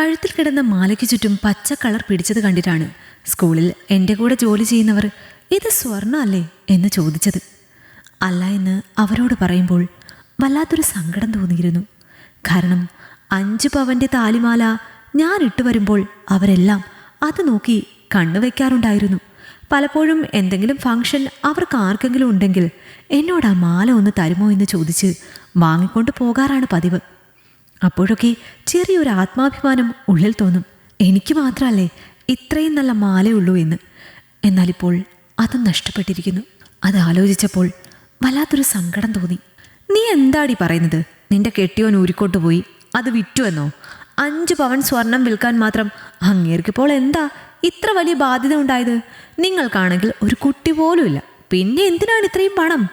കഴുത്തിൽ കിടന്ന മാലയ്ക്ക് ചുറ്റും പച്ച കളർ പിടിച്ചത് കണ്ടിട്ടാണ് സ്കൂളിൽ എന്റെ കൂടെ ജോലി ചെയ്യുന്നവർ ഇത് സ്വർണ അല്ലേ എന്ന് ചോദിച്ചത്. അല്ല എന്ന് അവരോട് പറയുമ്പോൾ വല്ലാത്തൊരു സങ്കടം തോന്നിയിരുന്നു. കാരണം അഞ്ച് പവന്റെ താലിമാല ഞാൻ ഇട്ടു വരുമ്പോൾ അവരെല്ലാം അത് നോക്കി കണ്ണു വയ്ക്കാറുണ്ടായിരുന്നു. പലപ്പോഴും എന്തെങ്കിലും ഫംഗ്ഷൻ അവർക്ക് ആർക്കെങ്കിലും ഉണ്ടെങ്കിൽ എന്നോട് ആ മാല ഒന്ന് തരുമോ എന്ന് ചോദിച്ച് വാങ്ങിക്കൊണ്ട് പോകാറാണ് പതിവ്. അപ്പോഴൊക്കെ ചെറിയൊരു ആത്മാഭിമാനം ഉള്ളിൽ തോന്നും. എനിക്ക് മാത്രമല്ലേ ഇത്രയും നല്ല മാലയുള്ളൂ എന്ന്. എന്നാലിപ്പോൾ അത് നഷ്ടപ്പെട്ടിരിക്കുന്നു. അത് ആലോചിച്ചപ്പോൾ വല്ലാത്തൊരു സങ്കടം തോന്നി. നീ എന്താടി പറയുന്നത്? നിന്റെ കെട്ടിയോൻ ഊരിക്കോട്ട് പോയി അത് വിറ്റു എന്നോ? അഞ്ച് പവൻ സ്വർണം വിൽക്കാൻ മാത്രം അങ്ങേർക്കിപ്പോൾ എന്താ ഇത്ര വലിയ ബാധ്യത ഉണ്ടായത്? നിങ്ങൾക്കാണെങ്കിൽ ഒരു കുട്ടി പോലുമില്ല പിന്നെ എന്തിനാണ് ഇത്രയും പണം?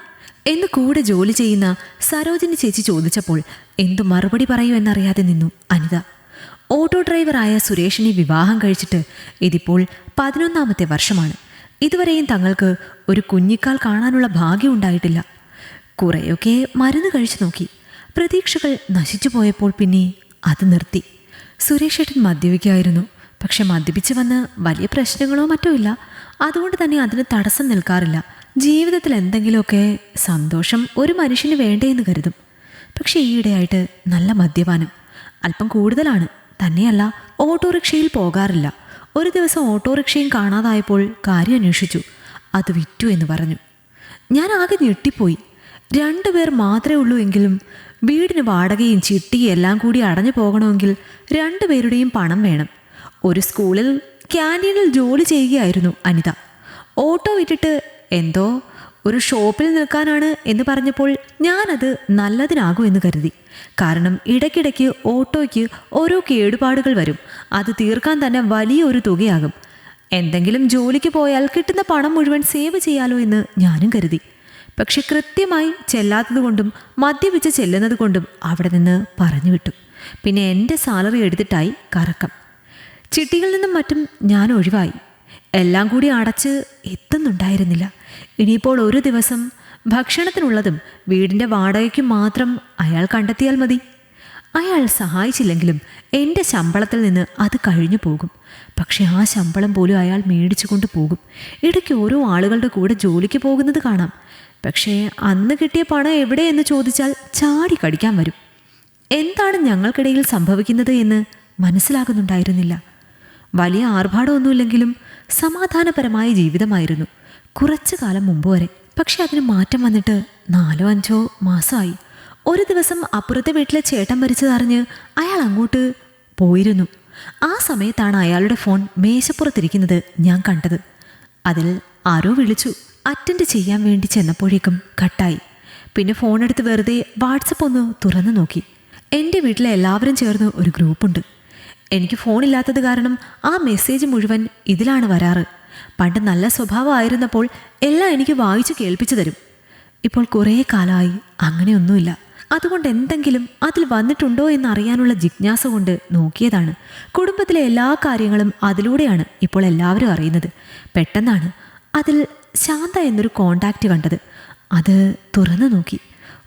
എന്ന് കൂടെ ജോലി ചെയ്യുന്ന സരോജിനി ചേച്ചി ചോദിച്ചപ്പോൾ എന്തു മറുപടി പറയൂ എന്നറിയാതെ നിന്നു അനിത. ഓട്ടോ ഡ്രൈവറായ സുരേഷിനെ വിവാഹം കഴിച്ചിട്ട് ഇതിപ്പോൾ പതിനൊന്നാമത്തെ വർഷമാണ്. ഇതുവരെയും തങ്ങൾക്ക് ഒരു കുഞ്ഞിക്കാൽ കാണാനുള്ള ഭാഗ്യം ഉണ്ടായിട്ടില്ല. കുറേയൊക്കെ മരുന്ന് കഴിച്ചു നോക്കി. പ്രതീക്ഷകൾ നശിച്ചു പോയപ്പോൾ പിന്നെ അത് നിർത്തി. സുരേഷ് ഏട്ടൻ മദ്യപിക്കായിരുന്നു. പക്ഷെ മദ്യപിച്ച് വന്ന് വലിയ പ്രശ്നങ്ങളോ മറ്റോ ഇല്ല. അതുകൊണ്ട് തന്നെ അതിന് തടസ്സം നിൽക്കാറില്ല. ജീവിതത്തിൽ എന്തെങ്കിലുമൊക്കെ സന്തോഷം ഒരു മനുഷ്യന് വേണ്ടേന്ന് കരുതും. പക്ഷേ ഈയിടെയായിട്ട് നല്ല മദ്യപാനം. അല്പം കൂടുതലാണ്. തന്നെയല്ല ഓട്ടോറിക്ഷയിൽ പോകാറില്ല. ഒരു ദിവസം ഓട്ടോറിക്ഷയും കാണാതായപ്പോൾ കാര്യം അന്വേഷിച്ചു. അത് വിറ്റു എന്ന് പറഞ്ഞു. ഞാൻ ആകെ ഞെട്ടിപ്പോയി. രണ്ടുപേർ മാത്രമേ ഉള്ളൂ എങ്കിലും വീടിന് വാടകയും ചിട്ടിയും എല്ലാം കൂടി അടഞ്ഞു പോകണമെങ്കിൽ രണ്ടുപേരുടെയും പണം വേണം. ഒരു സ്കൂളിൽ ക്യാന്റീനിൽ ജോലി ചെയ്യുകയായിരുന്നു അനിത. ഓട്ടോ വിറ്റിട്ട് എന്തോ ഒരു ഷോപ്പിൽ നിൽക്കാനാണ് എന്ന് പറഞ്ഞപ്പോൾ ഞാനത് നല്ലതിനാകും എന്ന് കരുതി. കാരണം ഇടയ്ക്കിടയ്ക്ക് ഓട്ടോയ്ക്ക് ഓരോ കേടുപാടുകൾ വരും. അത് തീർക്കാൻ തന്നെ വലിയൊരു തുകയാകും. എന്തെങ്കിലും ജോലിക്ക് പോയാൽ കിട്ടുന്ന പണം മുഴുവൻ സേവ് ചെയ്യാലോ എന്ന് ഞാനും കരുതി. പക്ഷെ കൃത്യമായി ചെല്ലാത്തതുകൊണ്ടും മദ്യപിച്ച് ചെല്ലുന്നത് കൊണ്ടും അവിടെ നിന്ന് പറഞ്ഞു വിട്ടു. പിന്നെ എന്റെ സാലറി എടുത്തിട്ടായി കറക്കം. ചിട്ടികളിൽ നിന്നും മറ്റും ഞാൻ ഒഴിവായി. എല്ലാം കൂടി അടച്ച് എത്തുന്നുണ്ടായിരുന്നില്ല. ഇനിയിപ്പോൾ ഒരു ദിവസം ഭക്ഷണത്തിനുള്ളതും വീടിന്റെ വാടകയ്ക്കും മാത്രം അയാൾ കണ്ടെത്തിയാൽ മതി. അയാൾ സഹായിച്ചില്ലെങ്കിലും എന്റെ ശമ്പളത്തിൽ നിന്ന് അത് കഴിഞ്ഞു പോകും. പക്ഷെ ആ ശമ്പളം പോലും അയാൾ മേടിച്ചു കൊണ്ട് പോകും. ഇടയ്ക്ക് ഓരോ ആളുകളുടെ കൂടെ ജോലിക്ക് പോകുന്നത് കാണാം. പക്ഷേ അന്ന് കിട്ടിയ പണം എവിടെയെന്ന് ചോദിച്ചാൽ ചാടി കടിക്കാൻ വരും. എന്താണ് ഞങ്ങൾക്കിടയിൽ സംഭവിക്കുന്നത് എന്ന് മനസ്സിലാകുന്നുണ്ടായിരുന്നില്ല. വലിയ ആർഭാടമൊന്നുമില്ലെങ്കിലും സമാധാനപരമായ ജീവിതമായിരുന്നു. കുറച്ചു കാലം മുമ്പ് വരെ. പക്ഷെ അതിന് മാറ്റം വന്നിട്ട് നാലോ അഞ്ചോ മാസമായി ഒരു ദിവസം അപ്പുറത്തെ വീട്ടിലെ ചേട്ടൻ മരിച്ചതറിഞ്ഞ് അയാൾ അങ്ങോട്ട് പോയിരുന്നു. ആ സമയത്താണ് അയാളുടെ ഫോൺ മേശപ്പുറത്തിരിക്കുന്നത് ഞാൻ കണ്ടത്. അതിൽ ആരോ വിളിച്ചു. അറ്റൻഡ് ചെയ്യാൻ വേണ്ടി ചെന്നപ്പോഴേക്കും കട്ടായി. പിന്നെ ഫോൺ എടുത്ത് വെറുതെ വാട്സപ്പ് ഒന്ന് തുറന്നു നോക്കി. എന്റെ വീട്ടിലെ എല്ലാവരും ചേർന്ന് ഒരു ഗ്രൂപ്പുണ്ട്. എനിക്ക് ഫോണില്ലാത്തത് കാരണം ആ മെസ്സേജ് മുഴുവൻ ഇതിലാണ് വരാറ്. പണ്ട് നല്ല സ്വഭാവമായിരുന്നപ്പോൾ എല്ലാം എനിക്ക് വായിച്ചു കേൾപ്പിച്ചു തരും. ഇപ്പോൾ കുറേ കാലമായി അങ്ങനെയൊന്നുമില്ല. അതുകൊണ്ട് എന്തെങ്കിലും അതിൽ വന്നിട്ടുണ്ടോ എന്ന് അറിയാനുള്ള ജിജ്ഞാസ കൊണ്ട് നോക്കിയതാണ്. കുടുംബത്തിലെ എല്ലാ കാര്യങ്ങളും അതിലൂടെയാണ് ഇപ്പോൾ എല്ലാവരും അറിയുന്നത്. പെട്ടെന്നാണ് അതിൽ ശാന്ത എന്നൊരു കോണ്ടാക്റ്റ് കണ്ടത്. അത് തുറന്നു നോക്കി.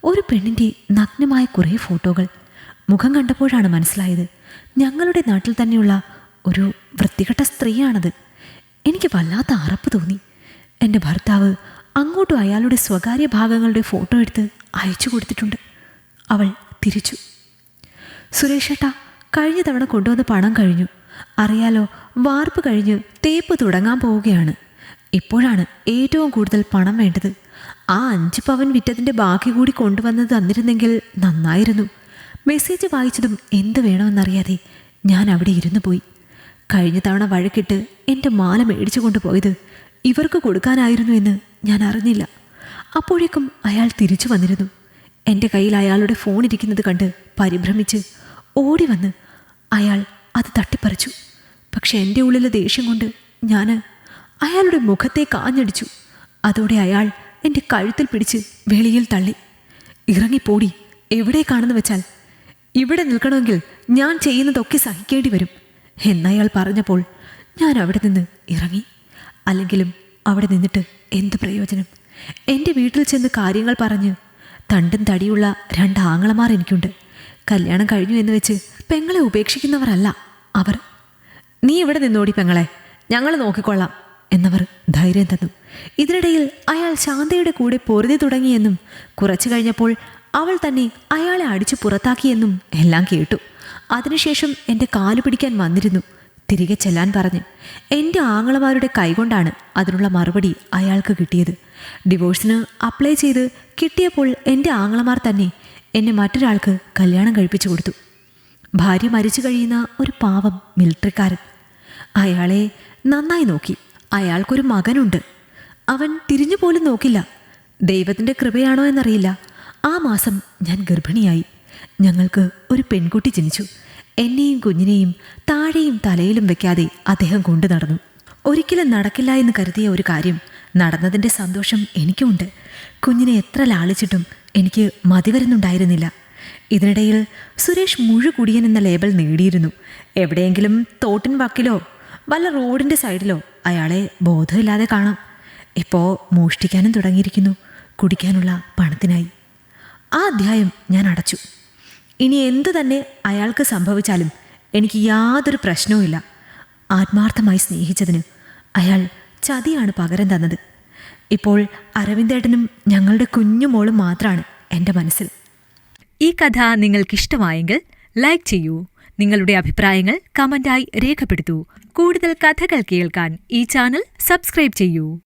ഒരു പെണ്ണിന്റെ നഗ്നമായ കുറേ ഫോട്ടോകൾ. മുഖം കണ്ടപ്പോഴാണ് മനസ്സിലായത്. ഞങ്ങളുടെ നാട്ടിൽ തന്നെയുള്ള ഒരു വൃത്തികെട്ട സ്ത്രീയാണത്. എനിക്ക് വല്ലാത്ത അറപ്പ് തോന്നി. എന്റെ ഭർത്താവ് അങ്ങോട്ടും അയാളുടെ സ്വകാര്യ ഭാഗങ്ങളുടെ ഫോട്ടോ എടുത്ത് അയച്ചു കൊടുത്തിട്ടുണ്ട്. അവൾ തിരിച്ചു. സുരേഷേട്ടാ കഴിഞ്ഞ തവണ കൊണ്ടുവന്ന പണം കഴിഞ്ഞു. അറിയാലോ വാർപ്പ് കഴിഞ്ഞ് തേപ്പ് തുടങ്ങാൻ പോവുകയാണ്. ഇപ്പോഴാണ് ഏറ്റവും കൂടുതൽ പണം വേണ്ടത്. ആ അഞ്ച് പവൻ വിറ്റതിന്റെ ബാക്കി കൂടി കൊണ്ടുവന്നത് തന്നിരുന്നെങ്കിൽ നന്നായിരുന്നു. മെസ്സേജ് വായിച്ചതും എന്ത് വേണമെന്നറിയാതെ ഞാൻ അവിടെ ഇരുന്നു പോയി. കഴിഞ്ഞ തവണ വഴക്കിട്ട് എന്റെ മാല മേടിച്ചു കൊണ്ടുപോയത് ഇവർക്ക് കൊടുക്കാനായിരുന്നു എന്ന് ഞാൻ അറിഞ്ഞില്ല. അപ്പോഴേക്കും അയാൾ തിരിച്ചു വന്നിരുന്നു. എന്റെ കയ്യിൽ അയാളുടെ ഫോൺ ഇരിക്കുന്നത് കണ്ട് പരിഭ്രമിച്ച് ഓടി വന്ന് അയാൾ അത് തട്ടിപ്പറിച്ചു. പക്ഷെ എന്റെ ഉള്ളിലെ ദേഷ്യം കൊണ്ട് ഞാൻ അയാളുടെ മുഖത്തെ കാഞ്ഞടിച്ചു. അതോടെ അയാൾ എന്റെ കഴുത്തിൽ പിടിച്ച് വെളിയിൽ തള്ളി. ഇറങ്ങിപ്പോടി എവിടേക്കാണെന്ന് വെച്ചാൽ? ഇവിടെ നിൽക്കണമെങ്കിൽ ഞാൻ ചെയ്യുന്നതൊക്കെ സഹിക്കേണ്ടി വരും. എന്നയാൾ പറഞ്ഞപ്പോൾ ഞാൻ അവിടെ നിന്ന് ഇറങ്ങി. അല്ലെങ്കിലും അവിടെ നിന്നിട്ട് എന്ത് പ്രയോജനം? എന്റെ വീട്ടിൽ ചെന്ന് കാര്യങ്ങൾ പറഞ്ഞ് തണ്ടും തടിയുള്ള രണ്ട് ആങ്ങളമാർ എനിക്കുണ്ട്. കല്യാണം കഴിഞ്ഞു എന്ന് വെച്ച് പെങ്ങളെ ഉപേക്ഷിക്കുന്നവരല്ല അവർ. നീ ഇവിടെ നിന്നോടി പെങ്ങളെ ഞങ്ങൾ നോക്കിക്കൊള്ളാം എന്നവർ ധൈര്യം തന്നു. ഇതിനിടയിൽ അയാൾ ശാന്തയുടെ കൂടെ പൊറുതി തുടങ്ങിയെന്നും കുറച്ചു കഴിഞ്ഞപ്പോൾ അവൾ തന്നെ അയാളെ അടിച്ചു പുറത്താക്കിയെന്നും എല്ലാം കേട്ടു. അതിനുശേഷം എന്റെ കാലു പിടിക്കാൻ വന്നിരുന്നു. തിരികെ ചെല്ലാൻ പറഞ്ഞ്. എന്റെ ആങ്ങളമാരുടെ കൈകൊണ്ടാണ് അതിനുള്ള മറുപടി അയാൾക്ക് കിട്ടിയത്. ഡിവോഴ്സിന് അപ്ലൈ ചെയ്ത് കിട്ടിയപ്പോൾ എന്റെ ആങ്ങളമാർ തന്നെ എന്നെ മറ്റൊരാൾക്ക് കല്യാണം കഴിപ്പിച്ചു കൊടുത്തു. ഭാര്യ മരിച്ചു കഴിയുന്ന ഒരു പാവം മിലിറ്ററിക്കാരൻ. അയാളെ നന്നായി നോക്കി. അയാൾക്കൊരു മകനുണ്ട്. അവൻ തിരിഞ്ഞു പോലും നോക്കില്ല. ദൈവത്തിന്റെ കൃപയാണോ എന്നറിയില്ല. ആ മാസം ഞാൻ ഗർഭിണിയായി. ഞങ്ങൾക്ക് ഒരു പെൺകുട്ടി ജനിച്ചു. എന്നെയും കുഞ്ഞിനെയും താഴെയും തലയിലും വെക്കാതെ അദ്ദേഹം കൊണ്ടു നടന്നു. ഒരിക്കലും നടക്കില്ല എന്ന് കരുതിയ ഒരു കാര്യം നടന്നതിന്റെ സന്തോഷം എനിക്കുമുണ്ട്. കുഞ്ഞിനെ എത്ര ലാളിച്ചിട്ടും എനിക്ക് മതി വരുന്നുണ്ടായിരുന്നില്ല. ഇതിനിടയിൽ സുരേഷ് മുഴുകുടിയൻ എന്ന ലേബൽ നേടിയിരുന്നു. എവിടെയെങ്കിലും തോട്ടിൻ വക്കിലോ വല്ല റോഡിന്റെ സൈഡിലോ അയാളെ ബോധമില്ലാതെ കാണാം. ഇപ്പോൾ മോഷ്ടിക്കാനും തുടങ്ങിയിരിക്കുന്നു. കുടിക്കാനുള്ള പണത്തിനായി. ആ അധ്യായം ഞാൻ അടച്ചു. ഇനി എന്തു തന്നെ അയാൾക്ക് സംഭവിച്ചാലും എനിക്ക് യാതൊരു പ്രശ്നവുമില്ല ആത്മാർത്ഥമായി സ്നേഹിച്ചതിന് അയാൾ ചതിയാണ് പകരം തന്നത്. ഇപ്പോൾ അരവിന്ദേട്ടനും ഞങ്ങളുടെ കുഞ്ഞുമോളും മാത്രമാണ് എന്റെ മനസ്സിൽ. ഈ കഥ നിങ്ങൾക്കിഷ്ടമായെങ്കിൽ ലൈക്ക് ചെയ്യൂ. നിങ്ങളുടെ അഭിപ്രായങ്ങൾ കമന്റായി രേഖപ്പെടുത്തൂ. കൂടുതൽ കഥകൾ കേൾക്കാൻ ഈ ചാനൽ സബ്സ്ക്രൈബ് ചെയ്യൂ.